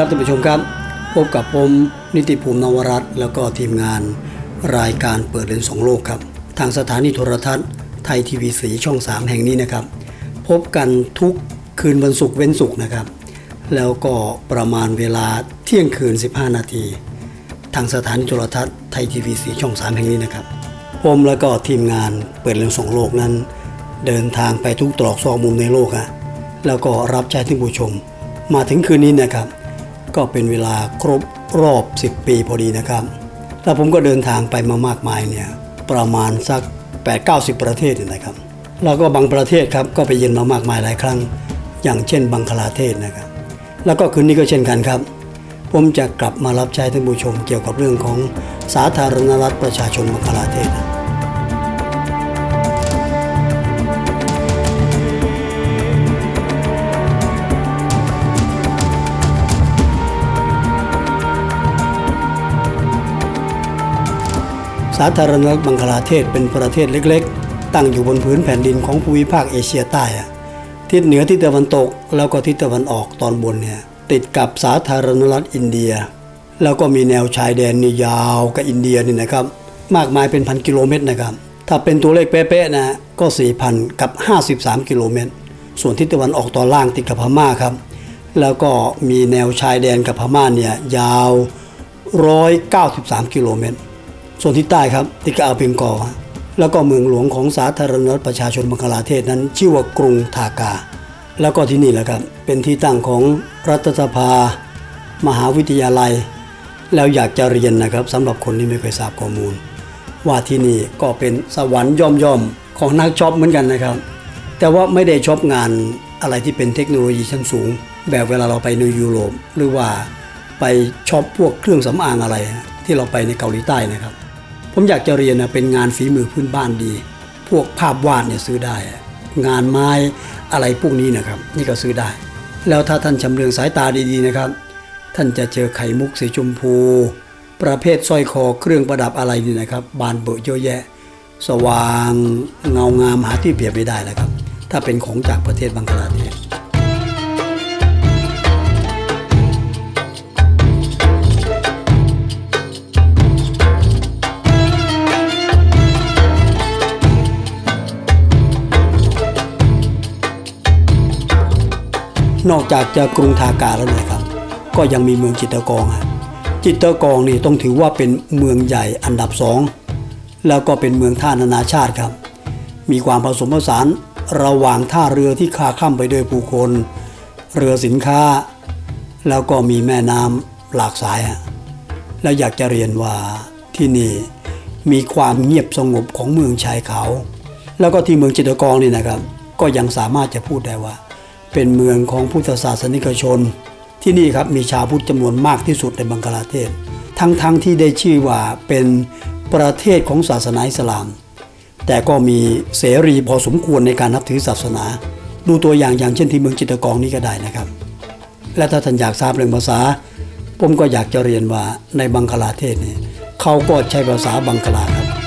ครับท่านผู้ชมครับ พบกับผมนิติภูมินวรัตน์แล้วก็ทีมงานรายการเปิดเรียนสองโลกครับ ทางสถานีโทรทัศน์ไทยทีวีสีช่อง 3 แห่งนี้นะครับ พบกันทุกคืนวันศุกร์เว้นศุกร์นะครับ แล้วก็ประมาณเวลาเที่ยงคืน 15 นาที ทางสถานีโทรทัศน์ไทยทีวีสีช่อง 3 แห่งนี้นะครับ ผมแล้วก็ทีมงานเปิดเรียนสองโลกนั้น เดินทางไปทุกตรอกซอกมุมในโลกฮะแล้วก็รับใช้ท่านผู้ชม มาถึงคืนนี้นะครับ ก็เป็นเวลาครบรอบ 10 ปีพอดีนะครับ แล้วผมก็เดินทางไปมามากมายเนี่ยประมาณสัก 8-90 ประเทศเนี่ยนะครับ แล้วก็บางประเทศครับก็ไปเยือนมามากมายหลายครั้ง อย่างเช่นบังคลาเทศนะครับ แล้วก็คืนนี้ก็เช่นกันครับ ผมจะกลับมารับใช้ท่านผู้ชมเกี่ยวกับเรื่องของสาธารณรัฐประชาชนบังคลาเทศนะ สาธารณรัฐบังคลาเทศเป็นประเทศเล็กๆ ตั้งอยู่บนพื้นแผ่นดินของภูมิภาคเอเชียใต้ทิศเหนือทิศตะวันตกแล้วก็ทิศตะวันออกตอนบนเนี่ยติดกับสาธารณรัฐอินเดีย แล้วก็มีแนวชายแดนนี่ยาวกับอินเดียนี่นะครับ มากมายเป็นพันกิโลเมตรนะครับ ถ้าเป็นตัวเลขเป๊ะๆนะก็ 4,000 กับ 53 กิโลเมตร ส่วนทิศตะวันออกตอนล่างติดกับพม่าครับ แล้วก็มีแนวชายแดนกับพม่าเนี่ยยาว 193 กิโลเมตร ส่วนที่ใต้ครับติดกับอาเบงกอลแล้วก็เมืองหลวงของสาธารณรัฐประชาชนบังคลาเทศนั้น ชื่อว่ากรุงทากา แล้วก็ที่นี่แหละครับ เป็นที่ตั้งของรัฐสภา มหาวิทยาลัย แล้วอยากจะเรียนนะครับสำหรับคนที่ไม่เคยทราบข้อมูล ว่าที่นี่ก็เป็นสวรรค์ย่อมๆของนักช็อปเหมือนกันนะครับ แต่ว่าไม่ได้ช็อปงานอะไรที่เป็นเทคโนโลยีชั้นสูง แบบเวลาเราไปในยุโรปหรือว่าไปช็อปพวกเครื่องสำอางอะไร ที่เราไปในเกาหลีใต้นะครับ ผมอยากจะเรียนนะเป็นงานฝีมือพื้นบ้านดี พวกภาพวาดเนี่ยซื้อได้ งานไม้อะไรพวกนี้นะครับ นี่ก็ซื้อได้ แล้วถ้าท่านชำเลืองสายตาดีๆนะครับ ท่านจะเจอไข่มุกสีชมพู ประเภทสร้อยคอเครื่องประดับอะไรนี่นะครับ บานเบอะเยอะแยะ สว่างเงางามหาที่เปรียบไม่ได้แล้วครับ ถ้าเป็นของจากประเทศบังคลาเทศ นอกจากจะกรุงทากาแล้วนะครับ ก็ยังมีเมืองจิตรกองฮะจิตรกองนี่ต้องถือว่าเป็นเมืองใหญ่อันดับสองแล้วก็เป็นเมืองท่านานาชาติครับ มีความผสมผสานระหว่างท่าเรือที่คาข้ามไปด้วยผู้คน เรือสินค้า แล้วก็มีแม่น้ำหลากสายฮะแล้วอยากจะเรียนว่าที่นี่มีความเงียบสงบของเมืองชายเขา แล้วก็ที่เมืองจิตรกองนี่นะครับ ก็ยังสามารถจะพูดได้ว่า เป็นเมืองของพุทธศาสนิกชน ที่นี่ครับมีชาวพุทธจำนวนมากที่สุดในบังกลาเทศ ทั้งๆทที่ได้ชื่อว่าเป็นประเทศของศาสนาอิสลาม แต่ก็มีเสรีพอสมควรในการนับถือศาสนา ดูตัวอย่างอย่างเช่นที่เมืองจิตกองนี้ก็ได้นะครับ และถ้าท่านอยากทราบเรื่องภาษา ผมก็อยากจะเรียนว่าในบังคลาเทศเนี่ยเขาก็ใช้ภาษาบังคลาครับ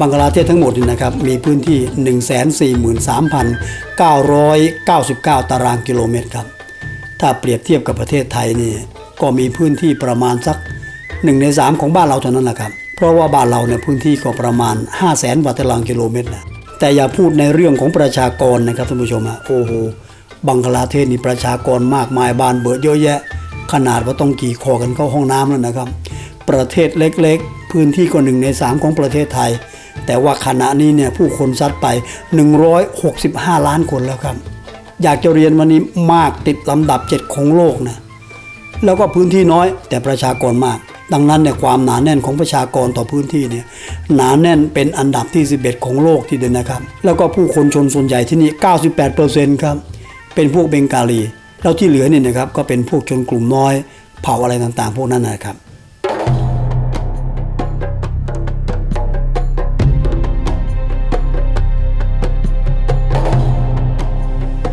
บังกลาเทศทั้งหมดนี่นะครับมีพื้นที่ 143,999 ตารางกิโลเมตรครับ ถ้าเปรียบเทียบกับประเทศไทยนี่ก็มีพื้นที่ประมาณสัก 1 ใน 3 ของบ้านเราเท่านั้นแหละครับ เพราะว่าบ้านเราเนี่ยพื้นที่ก็ประมาณ 5 0 0แสนกว่าตารางกิโลเมตรนะแต่อย่าพูดในเรื่องของประชากรนะครับท่านผู้ชมอะโอ้โหบังกลาเทศนี่ประชากรมากมายบ้านเบิดเยอะแยะ ขนาดว่าต้องกี่คอกันเข้าห้องน้ำแล้วนะครับ ประเทศเล็กๆ พื้นที่ก็หนึ่งในสามของประเทศไทย แต่ว่าขณะนี้เนี่ยผู้คนซัดไป 165 ล้านคนแล้วครับ อยากจะเรียนวันนี้มากติดลำดับ 7 ของโลกนะแล้วก็พื้นที่น้อยแต่ประชากรมาก ดังนั้นเนี่ยความหนาแน่นของประชากรต่อพื้นที่เนี่ยหนาแน่นเป็นอันดับที่ 11 ของโลกทีเดียวนะครับ แล้วก็ผู้คนชนส่วนใหญ่ที่นี่ 98%ครับเป็นพวกเบงกาลีแล้วที่เหลือเนี่ยนะครับก็เป็นพวกชนกลุ่มน้อย เผ่าอะไรต่างๆ พวกนั้นนะครับ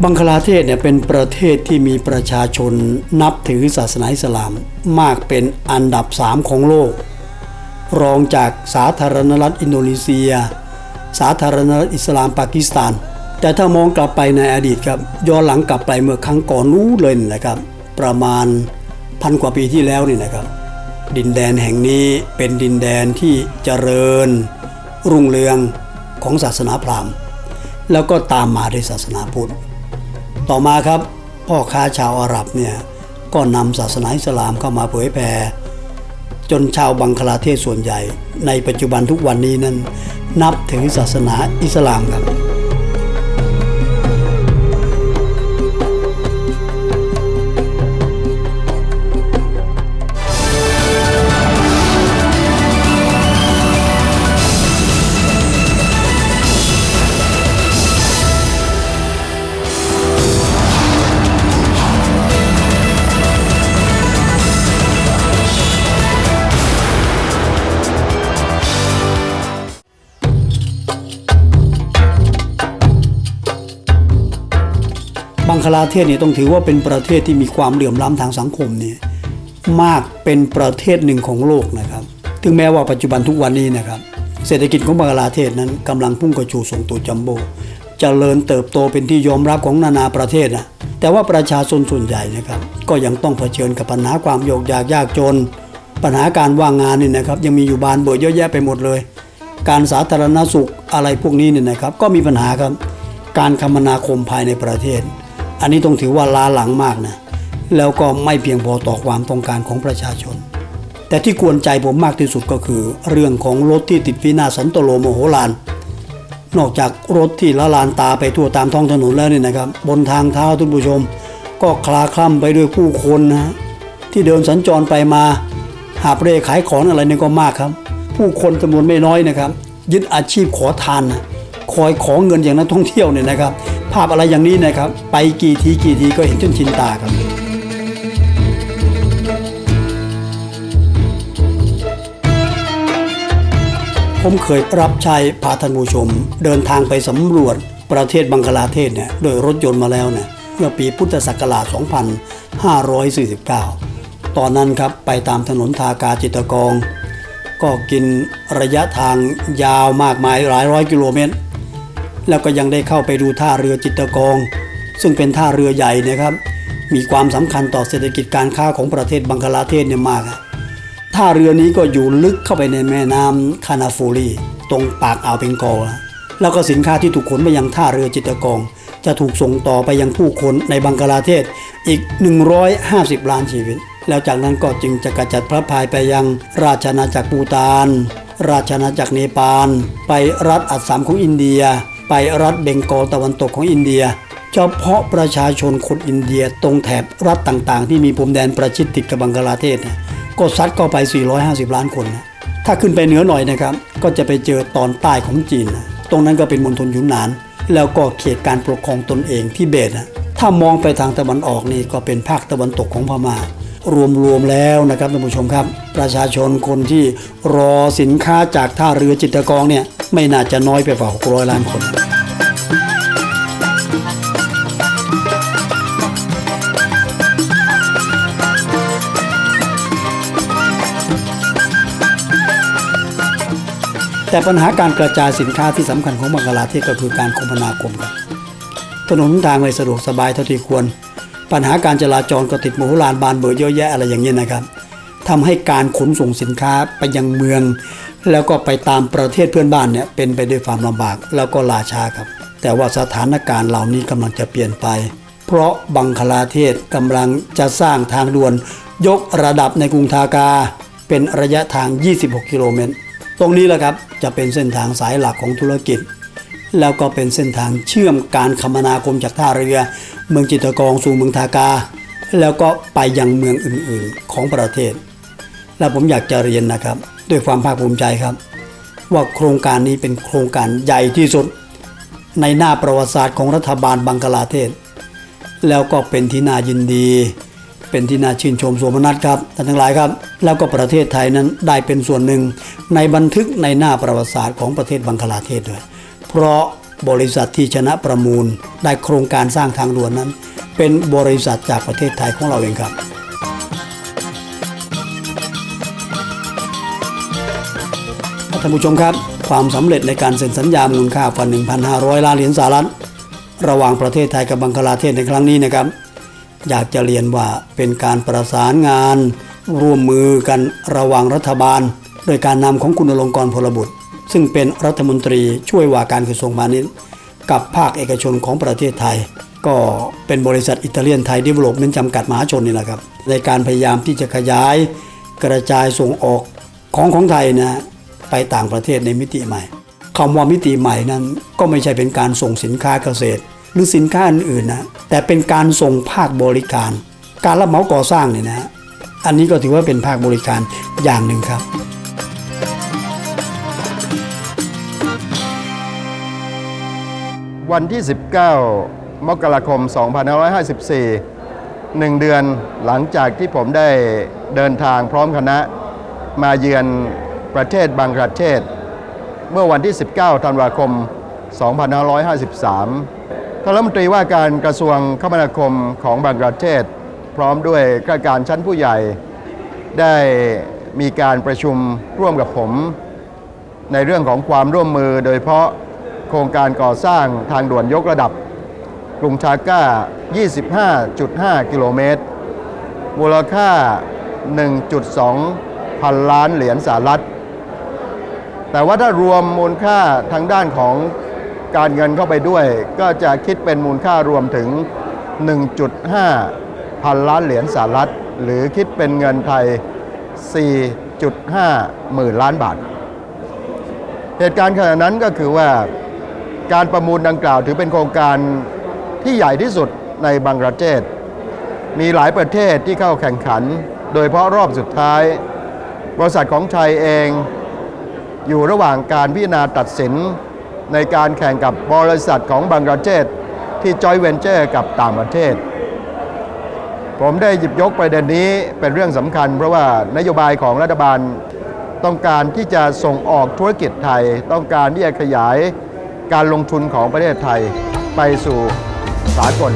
บังคลาเทศเนี่ยเป็นประเทศที่มีประชาชนนับถือศาสนาอิสลาม มากเป็นอันดับสามของโลก รองจากสาธารณรัฐอินโดนีเซีย สาธารณรัฐอิสลามปากีสถาน แต่ถ้ามองกลับไปในอดีตครับย้อนหลังกลับไปเมื่อครั้งก่อนนู้นเลยนะครับ ประมาณพันกว่าปีที่แล้วนี่นะครับ ดินแดนแห่งนี้เป็นดินแดนที่เจริญ รุ่งเรืองของศาสนาพราหมณ์ แล้วก็ตามมาด้วยศาสนาพุทธ ต่อมาครับพ่อค้าชาวอาหรับเนี่ยก็นำศาสนาอิสลามเข้ามาเผยแผ่จนชาวบังคลาเทศส่วนใหญ่ ในปัจจุบันทุกวันนี้นั้น นับถือศาสนาอิสลามครับ คลาเทศเนี่ยต้องถือว่าเป็นประเทศที่มีความเหลื่อมล้ำทางสังคมเนี่ยมากเป็นประเทศหนึ่งของโลกนะครับ ถึงแม้ว่าปัจจุบันทุกวันนี้นะครับ เศรษฐกิจของบังคลาเทศนั้นกำลังพุ่งกระชูส่งตัวจัมโบ้เจริญเติบโตเป็นที่ยอมรับของนานาประเทศนะแต่ว่าประชาชนส่วนใหญ่นะครับ ก็ยังต้องเผชิญกับปัญหาความโยกยากยากจน ปัญหาการว่างงานนี่นะครับ ยังมีอยู่บานเบอเยอะแยะไปหมดเลย การสาธารณสุขอะไรพวกนี้เนี่ยนะครับ ก็มีปัญหาครับ การคมนาคมภายในประเทศ อันนี้ต้องถือว่าล้าหลังมากนะแล้วก็ไม่เพียงพอต่อความต้องการของประชาชน แต่ที่กวนใจผมมากที่สุดก็คือ เรื่องของรถที่ติดวินาสันตโลโมโหลาน นอกจากรถที่ละลานตาไปทั่วตามท้องถนนแล้วนี่นะครับ บนทางเท้าท่านผู้ชม ก็คลาคล่ำไปด้วยผู้คนนะที่เดินสัญจรไปมา หาบเร่ขายของอะไรนี่ก็มากครับ ผู้คนจำนวนไม่น้อยนะครับ ยึดอาชีพขอทานนะคอยขอเงินอย่างนักท่องเที่ยวเนี่ยนะครับาพอะไรอย่างนี้นะครับ ไปกี่ทีกี่ทีก็เห็นจนชินตาครับ ผมเคยรับใช้พาท่านผู้ชม เดินทางไปสำรวจประเทศบังคลาเทศเนี่ยโดยรถยนต์มาแล้วเนี่ยเมื่อปีพุทธศักราช 2549 ตอนนั้นครับไปตามถนนทากาจิตกอง ก็กินระยะทางยาวมากมายหลายร้อยกิโลเมตร แล้วก็ยังได้เข้าไปดูท่าเรือจิตรกอง ซึ่งเป็นท่าเรือใหญ่นะครับ มีความสำคัญต่อเศรษฐกิจการค้าของประเทศบังคลาเทศเนี่ยมาก ท่าเรือนี้ก็อยู่ลึกเข้าไปในแม่น้ำคานาฟูรีตรงปากอ่าวเบงกอลแล้วก็สินค้าที่ถูกขนไปยังท่าเรือจิตรกอง จะถูกส่งต่อไปยังผู้คนในบังคลาเทศอีก 150 ล้านชีวิต แล้วจากนั้นก็จึงจะกระจัดพระพายไปยังราชอาจักรปูตาน ราชอาณาจักรเนปาล ไปรัฐอัสสัมของอินเดีย ไปรัฐเบงกอลตะวันตกของอินเดีย เฉพาะประชาชนคนอินเดียตรงแถบรัฐต่างๆ ที่มีพรมแดนประชิดติดกับบังคลาเทศเนี่ยก็ซัดเข้าไป 450 ล้านคนนะถ้าขึ้นไปเหนือหน่อยนะครับ ก็จะไปเจอตอนใต้ของจีน ตรงนั้นก็เป็นมณฑลยุนนาน แล้วก็เขตการปกครองตนเองที่เบตนะถ้ามองไปทางตะวันออกนี่ก็เป็นภาคตะวันตกของพม่า รวมๆแล้วนะครับท่านผู้ชมครับ ประชาชนคนที่รอสินค้าจากท่าเรือจิตรกองเนี่ยไม่น่าจะน้อยไปกว่า600ล้านคนแต่ปัญหาการกระจายสินค้าที่สำคัญของบังกลาเทศก็คือการคมนาคมครับถนนหนทางไม่สะดวกสบายเท่าที่ควร ปัญหาการจราจรก็ติดโมโหลานบานเบอร์เยอะแยะอะไรอย่างนี้นะครับทำให้การขนส่งสินค้าไปยังเมือง แล้วก็ไปตามประเทศเพื่อนบ้านเนี่ยเป็นไปด้วยความลำบากแล้วก็ลาช้าครับ แต่ว่าสถานการณ์เหล่านี้กำลังจะเปลี่ยนไป เพราะบังคลาเทศกำลังจะสร้างทางด่วน ยกระดับในกรุงทากา เป็นระยะทาง 26 กิโลเมตร ตรงนี้แหละครับจะเป็นเส้นทางสายหลักของธุรกิจ แล้วก็เป็นเส้นทางเชื่อมการคมนาคมจากท่าเรือ เมืองจิตรกองสู่เมืองทากา แล้วก็ไปยังเมืองอื่นๆของประเทศ และผมอยากจะเรียนนะครับ ด้วยความภาคภูมิใจครับ ว่าโครงการนี้เป็นโครงการใหญ่ที่สุด ในหน้าประวัติศาสตร์ของรัฐบาลบังกลาเทศ แล้วก็เป็นที่น่ายินดี เป็นที่น่าชื่นชมโสมนัสครับท่านทั้งหลายครับ แล้วก็ประเทศไทยนั้นได้เป็นส่วนหนึ่ง ในบันทึกในหน้าประวัติศาสตร์ของประเทศบังคลาเทศด้วย เพราะบริษัทที่ชนะประมูลได้โครงการสร้างทางด่วนนั้น เป็นบริษัทจากประเทศไทยของเราเองครับท่านผู้ชมครับ ความสำเร็จในการเซ็นสัญญามูลค่ากว่า1,500 ล้านเหรียญสหรัฐระหว่างประเทศไทยกับบังคลาเทศในครั้งนี้นะครับ อยากจะเรียนว่าเป็นการประสานงาน ร่วมมือกันระหว่างรัฐบาล โดยการนำของคุณอลงกรณ์พลบุตร ซึ่งเป็นรัฐมนตรีช่วยว่าการกระทรวงพาณิชย์ กับภาคเอกชนของประเทศไทย ก็เป็นบริษัทอิตาเลียนไทยดีเวล p เมนต์จำกัดมหาชนนี่แหละครับ ในการพยายามที่จะขยายกระจายส่งออกของของไทยนะไปต่างประเทศในมิติใหม่คำว่ามิติใหม่นั้นก็ไม่ใช่เป็นการส่งสินค้าเกษตร หรือสินค้าอื่นๆนะแต่เป็นการส่งภาคบริการ การรับเหมาก่อสร้างเนี่ยนะอันนี้ก็ถือว่าเป็นภาคบริการอย่างหนึ่งครับ วันที่ 19 มกราคม 2554หนึ่งเดือนหลังจากที่ผมได้เดินทางพร้อมคณะมาเยือนประเทศบังกลาเทศ เมื่อวันที่ 19 ธันวาคม 2553ท่านรัฐมนตรีว่าการกระทรวงคมนาคมของบังกลาเทศ พร้อมด้วยข้าราชการชั้นผู้ใหญ่ ได้มีการประชุมร่วมกับผม ในเรื่องของความร่วมมือโดยเฉพาะ โครงการก่อสร้างทางด่วนยกระดับ กรุงชาก้า 25.5 กิโลเมตร มูลค่า 1.2 พันล้านเหรียญสหรัฐ แต่ว่าถ้ารวมมูลค่าทางด้านของการเงินเข้าไปด้วย ก็จะคิดเป็นมูลค่ารวมถึง 1.5 พันล้านเหรียญสหรัฐ หรือคิดเป็นเงินไทย 4.5 หมื่นล้านบาท เหตุการณ์ขณะนั้นก็คือว่า การประมูลดังกล่าวถือเป็นโครงการที่ใหญ่ที่สุดในบังกลาเทศ มีหลายประเทศที่เข้าแข่งขัน โดยเฉพาะรอบสุดท้าย บริษัทของไทยเอง อยู่ระหว่างการพิจารณาตัดสิน ในการแข่งกับบริษัทของบังกลาเทศที่จอยเวนเจอร์กับต่างประเทศ ผมได้หยิบยกประเด็นนี้เป็นเรื่องสำคัญ เพราะว่านโยบายของรัฐบาลต้องการที่จะส่งออกธุรกิจไทย ต้องการที่จะขยาย การลงทุนของประเทศไทยไปสู่สากล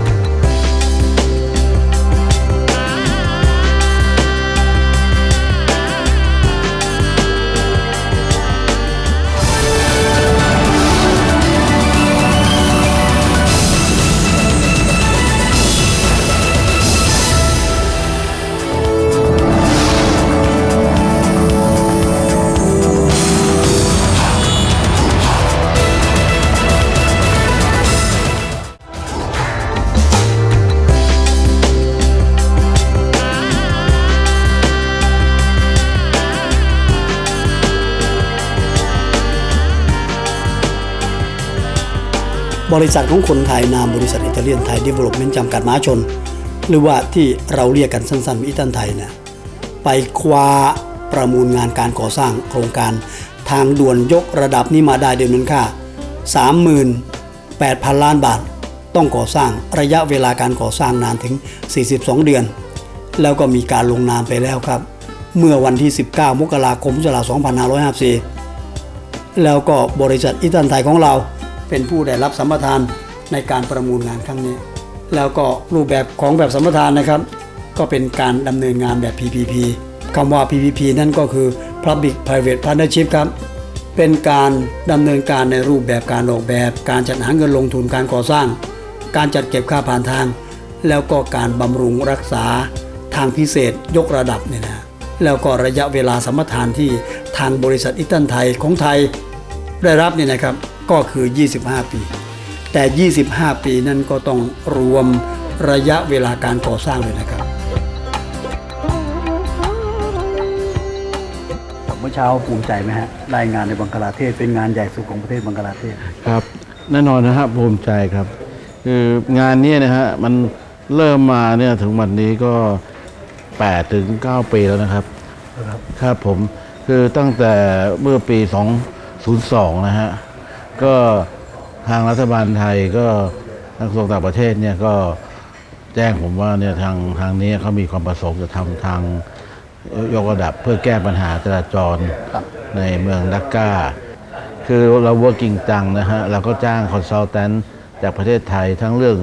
บริษัทของคนไทยนามบริษัทอิตาเลียนไทยดีเวล p เมนต์จำกัดมหาชน หรือว่าที่เราเรียกกันสั้นๆอิตันไทยเนี่ยไปคว้าประมูลงานการก่อสร้างโครงการทางด่วนยกระดับนี้มาได้ด้วยเงินค่า 38,000 ล้านบาท ต้องก่อสร้างระยะเวลาการก่อสร้างนานถึง 42 เดือน แล้วก็มีการลงนามไปแล้วครับ เมื่อวันที่ 19 มกราคม2554 แล้วก็บริษัทอิตันไทยของเรา เป็นผู้ได้รับสัมปทานในการประมูลงานครั้งนี้ แล้วก็รูปแบบของแบบสัมปทานนะครับ ก็เป็นการดำเนินงานแบบ PPP คำว่า PPP นั่นก็คือ Public Private Partnership ครับ เป็นการดำเนินการในรูปแบบการออกแบบ การจัดหาเงินลงทุนการก่อสร้าง การจัดเก็บค่าผ่านทาง แล้วก็การบำรุงรักษาทางพิเศษยกระดับเนี่ยนะแล้วก็ระยะเวลาสัมปทานที่ทางบริษัทอิตันไทยของไทยได้รับเนี่ยนะครับ ก็คือ 25 ปี แต่ 25 ปีนั้นก็ต้องรวมระยะเวลาการก่อสร้างเลยนะครับเมื่อเช้าภูมิใจไหมฮะรายงานในบังกลาเทศเป็นงานใหญ่สุดของประเทศบังกลาเทศครับแน่นอนนะครับภูมิใจครับ คืองานเนี้นะฮะมันเริ่มมาเนี่ยถึงวันนี้ก็8ถึง9ปีแล้วนะครับ ครับครับผมคือตั้งแต่เมื่อปี 202 นะฮะ ก็ทางรัฐบาลไทยก็ทางกระทรวงต่างประเทศเนี่ยก็แจ้งผมว่าเนี่ยทางทางนี้เขามีความประสงค์จะทำทางยกระดับเพื่อแก้ปัญหาจราจรในเมืองดักกาคือเราเวิร์กิงจังนะฮะ เราก็จ้างคอนซัลแทนจากประเทศไทยทั้งเรื่อง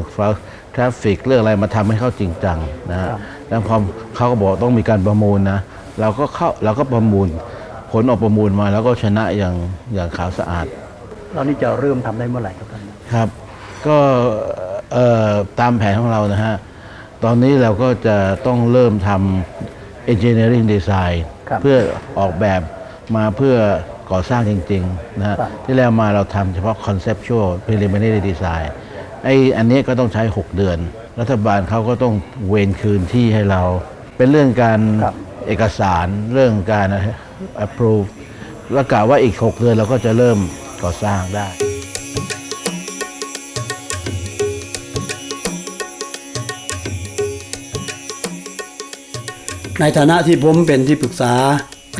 ทราฟฟิกเรื่องอะไรมาทำให้เขาจริงจังนะฮะแล้วพอเขาก็บอกต้องมีการประมูลนะ เราก็เข้าเราก็ประมูล ผลออกประมูลมาแล้วก็ชนะอย่างอย่างขาวสะอาด เรานี่จะเริ่มทำได้เมื่อไหร่ครับท่านครับ ก็เอ่อตามแผนของเรานะฮะ ตอนนี้เราก็จะต้องเริ่มทำ engineering design ครับเพื่อออกแบบมาเพื่อก่อสร้างจริงๆนะฮะครับที่แล้วมาเราทำเฉพาะ conceptual preliminary design ไอ้อันนี้ก็ต้องใช้ 6 เดือน รัฐบาลเขาก็ต้องเวนคืนที่ให้เรา เป็นเรื่องการครับเอกสารเรื่องการ approve แล้วกล่าวว่าอีก 6 เดือนเราก็จะเริ่ม ก่อสร้างได้ในฐานะที่ผมเป็นที่ปรึกษา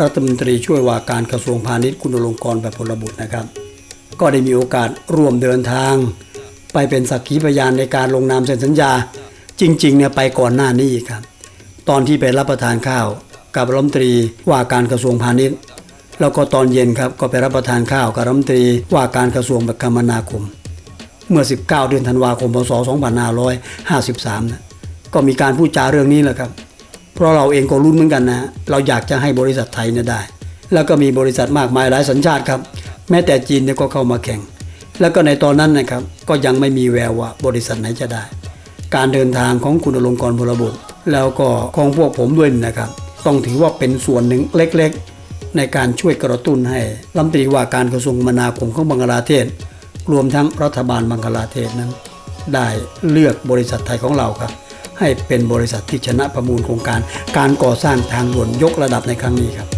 รัฐมนตรีช่วยว่าการกระทรวงพาณิชย์คุณอลงกรแบบพลบุตรนะครับ ก็ได้มีโอกาสร่วมเดินทาง ไปเป็นสักขีพยานในการลงนามเซ็นสัญญา จริงๆเนี่ยไปก่อนหน้านี้ครับ ตอนที่ไปรับประทานข้าว กับรัฐมนตรีว่าการกระทรวงพาณิชย์ แล้วก็ตอนเย็นครับก็ไปรับประทานข้าวกับรัฐมนตรีว่าการกระทรวงคมนาคม เมื่อ 19 เดือนธันวาคมพศ2553นะก็มีการพูดจาเรื่องนี้แหละครับ เพราะเราเองก็รุ้นเหมือนกันนะ เราอยากจะให้บริษัทไทยเนี่ยได้ แล้วก็มีบริษัทมากมายหลายสัญชาติครับ แม้แต่จีนเนี่ยก็เข้ามาแข่ง แล้วก็ในตอนนั้นนะครับ ก็ยังไม่มีแววว่าบริษัทไหนจะได้ การเดินทางของคุณอลงกรพลบุตร แล้วก็ของพวกผมด้วยนะครับ ต้องถือว่าเป็นส่วนหนึ่งเล็ก ๆ ในการช่วยกระตุ้นให้รัฐมนตรีว่าการกระทรวงมนาคมของบังกลาเทศ รวมทั้งรัฐบาลบังกลาเทศนั้น ได้เลือกบริษัทไทยของเราครับ ให้เป็นบริษัทที่ชนะประมูลโครงการ การก่อสร้างทางด่วนยกระดับในครั้งนี้ครับ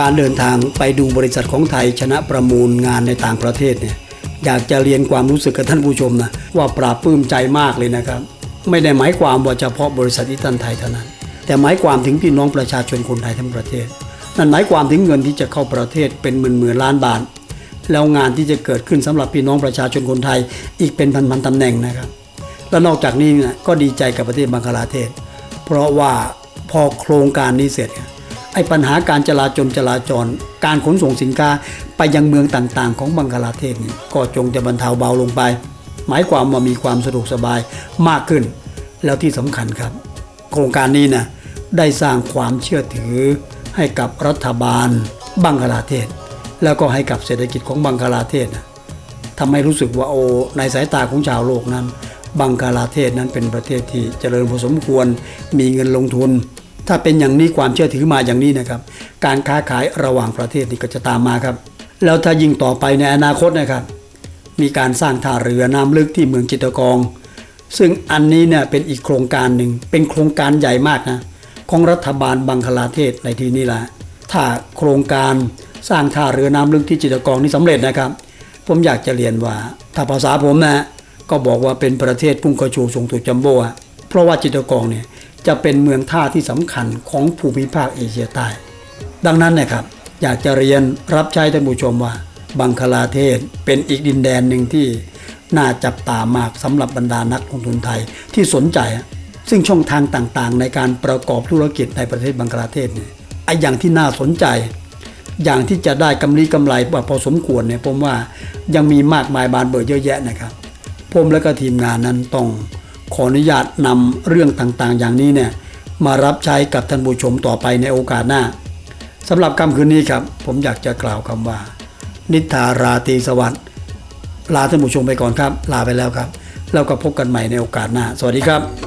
การเดินทางไปดูบริษัทของไทยชนะประมูลงานในต่างประเทศเนี่ยอยากจะเรียนความรู้สึกกับท่านผู้ชมนะว่าปราบปลื้มใจมากเลยนะครับ ไม่ได้หมายความว่าเฉพาะบริษัทอิตันไทยเท่านั้น แต่หมายความถึงพี่น้องประชาชนคนไทยทั้งประเทศ นั่นหมายความถึงเงินที่จะเข้าประเทศเป็นหมื่นหมื่นล้านบาทแล้วงานที่จะเกิดขึ้นสำหรับพี่น้องประชาชนคนไทยอีกเป็นพันๆตำแหน่งนะครับ แล้วนอกจากนี้เนี่ยก็ดีใจกับประเทศบังคลาเทศ เพราะว่าพอโครงการนี้เสร็จ ไอ้ปัญหาการจราจรจราจร การขนส่งสินค้าไปยังเมืองต่างๆ ของบังคลาเทศนี่ก็จงจะบรรเทาเบาลงไป หมายความว่ามีความสะดวกสบายมากขึ้น แล้วที่สำคัญครับ โครงการนี้นะได้สร้างความเชื่อถือให้กับรัฐบาลบังคลาเทศ แล้วก็ให้กับเศรษฐกิจของบังคลาเทศนะทำให้รู้สึกว่าโอในสายตาของชาวโลกนั้น บังกลาเทศนั้นเป็นประเทศที่เจริญพอสมควร มีเงินลงทุน ถ้าเป็นอย่างนี้ความเชื่อถือมาอย่างนี้นะครับ การค้าขายระหว่างประเทศนี่ก็จะตามมาครับ แล้วถ้ายิ่งต่อไปในอนาคตนะครับ มีการสร้างท่าเรือน้ำลึกที่เมืองจิตกองซึ่งอันนี้เนี่ยเป็นอีกโครงการหนึ่งเป็นโครงการใหญ่มากนะของรัฐบาลบังคลาเทศในที่นี้แหละถ้าโครงการสร้างท่าเรือน้ำลึกที่จิตกองนี้สำเร็จนะครับ ผมอยากจะเรียนว่า ถ้าภาษาผมนะก็บอกว่าเป็นประเทศพุ่งกระชูทรงตัวจัมโบ้เพราะว่าจิตกองเนี่ย จะเป็นเมืองท่าที่สำคัญของภูมิภาคเอเชียใต้ ดังนั้นนะครับอยากจะเรียนรับใช้ท่านผู้ชมว่า บังคลาเทศเป็นอีกดินแดนหนึ่งที่น่าจับตามากสำหรับบรรดานักลงทุนไทยที่สนใจ ซึ่งช่องทางต่างๆ ในการประกอบธุรกิจในประเทศบังคลาเทศเนี่ยไอ้อย่างที่น่าสนใจ อย่างที่จะได้กำไรกำไรว่าพอสมควรเนี่ยผมว่ายังมีมากมายบานเบิดเยอะแยะนะครับผมและก็ทีมงานนั้นต้อง ขออนุญาตนำเรื่องต่างๆ อย่างนี้เนี่ยมารับใช้กับท่านผู้ชมต่อไปในโอกาสหน้าสำหรับค่ำคืนนี้ครับ ผมอยากจะกล่าวคำว่า นิทาราตีสวัสดิ์ลาท่านผู้ชมไปก่อนครับ ลาไปแล้วครับ แล้วก็พบกันใหม่ในโอกาสหน้า สวัสดีครับ